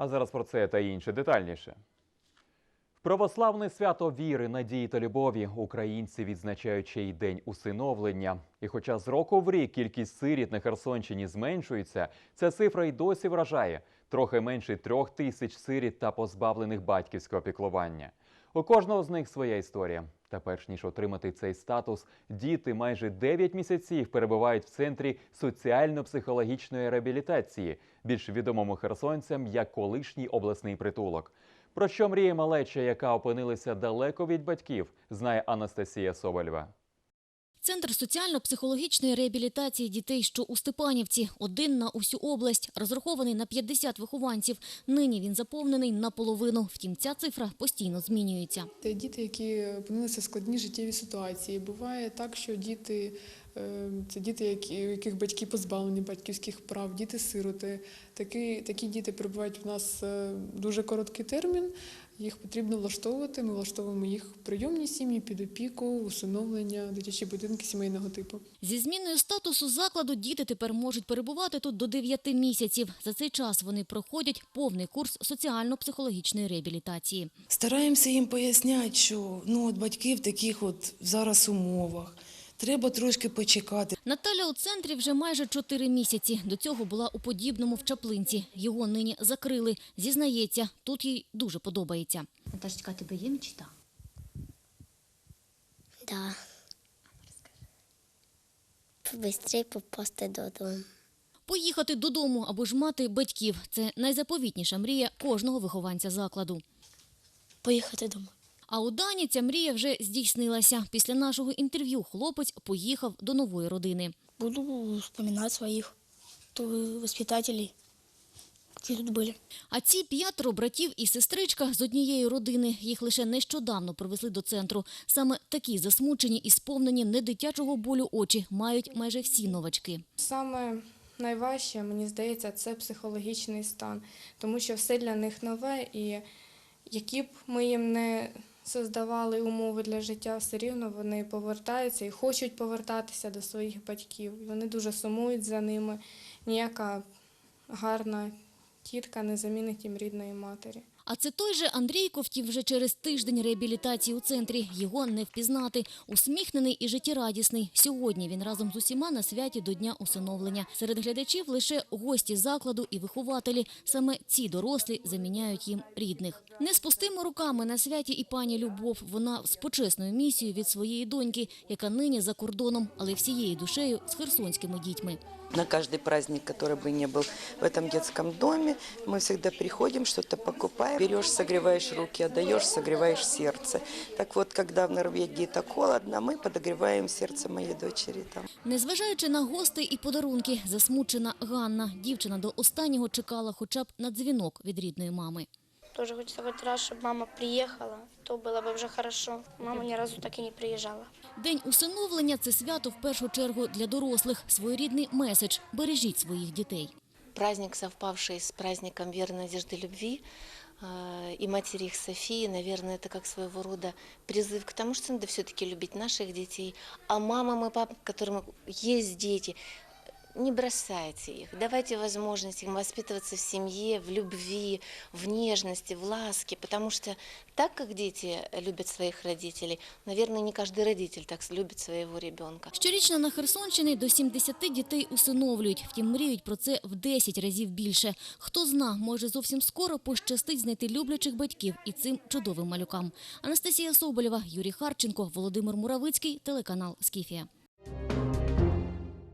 А зараз про це та інше детальніше. Православне свято віри, надії та любові українці відзначають ще й день усиновлення. І хоча з року в рік кількість сиріт на Херсонщині зменшується, ця цифра й досі вражає трохи менше трьох тисяч сиріт та позбавлених батьківського піклування. У кожного з них своя історія. Та перш ніж отримати цей статус, діти майже 9 місяців перебувають в центрі соціально-психологічної реабілітації, більш відомому херсонцям як колишній обласний притулок. Про що мріє малеча, яка опинилася далеко від батьків, знає Анастасія Соболєва. Центр соціально-психологічної реабілітації дітей, що у Степанівці, один на усю область, розрахований на 50 вихованців. Нині він заповнений наполовину. Втім, ця цифра постійно змінюється. Це діти, які опинилися в складній життєвій ситуації. Буває так, що діти це діти, які, у яких батьки позбавлені батьківських прав, діти-сироти. Такі, такі діти перебувають в нас е, дуже короткий термін. Їх потрібно влаштовувати. Ми влаштовуємо їх в прийомні сім'ї під опіку, усиновлення, дитячі будинки сімейного типу. Зі зміною статусу закладу діти тепер можуть перебувати тут до 9 місяців. За цей час вони проходять повний курс соціально-психологічної реабілітації. Стараємося їм поясняти, що ну, от батьки в таких от зараз умовах. Треба трошки почекати. Наталя у центрі вже майже 4 місяці. До цього була у подібному в Чаплинці. Його нині закрили. Зізнається, тут їй дуже подобається. Наташечка, тебе є мечта? Да. Быстрее попасти додому. Поїхати додому або ж мати батьків – це найзаповітніша мрія кожного вихованця закладу. Поїхати дома. А у Дані ця мрія вже здійснилася. Після нашого інтерв'ю хлопець поїхав до нової родини. Буду вспоминать своїх то воспитателей, які тут були. А ці п'ятеро братів і сестричка з однієї родини. Їх лише нещодавно привезли до центру. Саме такі засмучені і сповнені недитячого болю очі мають майже всі новачки. Саме найважче, мені здається, це психологічний стан, тому що все для них нове, і які б ми їм не создавали умови для життя, все рівно вони повертаються і хочуть повертатися до своїх батьків. Вони дуже сумують за ними. Ніяка гарна тітка не замінить їм рідної матері. А це той же Андрійко, втім, вже через тиждень реабілітації у центрі. Його не впізнати. Усміхнений і життєрадісний. Сьогодні він разом з усіма на святі до Дня усиновлення. Серед глядачів лише гості закладу і вихователі. Саме ці дорослі заміняють їм рідних. Не з пустими руками на святі і пані Любов. Вона з почесною місією від своєї доньки, яка нині за кордоном, але всією душею з херсонськими дітьми На каждый праздник, который бы не был в этом детском доме, мы всегда приходим, что-то покупаем. Берешь, согреваешь руки, отдаешь, согреваешь сердце. Так вот, когда в Норвегии так холодно, мы подогреваем сердце моей дочери там. Незважаючи на гостей і подарунки, засмучена Ганна. Дівчина до останнього чекала хоча б на дзвінок від рідної мами. Тоже хочется хоть раз, чтобы мама приехала, то было бы уже хорошо. Мама ни разу так и не приезжала. День усиновлення – це свято в першу чергу для дорослих. Своєрідний меседж – бережіть своїх дітей. праздник, совпавший с праздником веры, надежды, любви, э, и матери их Софии, наверное, это как своего рода призыв к тому, что надо все-таки любить наших детей. А мамам и папам, которым есть дети, не бросайте их, давайте возможность им воспитываться в семье, в любви, в нежности, в ласке, потому что так, как дети любят своих родителей, наверное, не каждый родитель так любит своего ребенка. Щорічно на Херсонщині до 70 дітей усиновлюють. Втім, мріють про це в 10 разів більше. Хто зна, може зовсім скоро пощастить знайти люблячих батьків і цим чудовим малюкам. Анастасія Соболєва, Юрій Харченко, Володимир Муравицький, телеканал «Скіфія».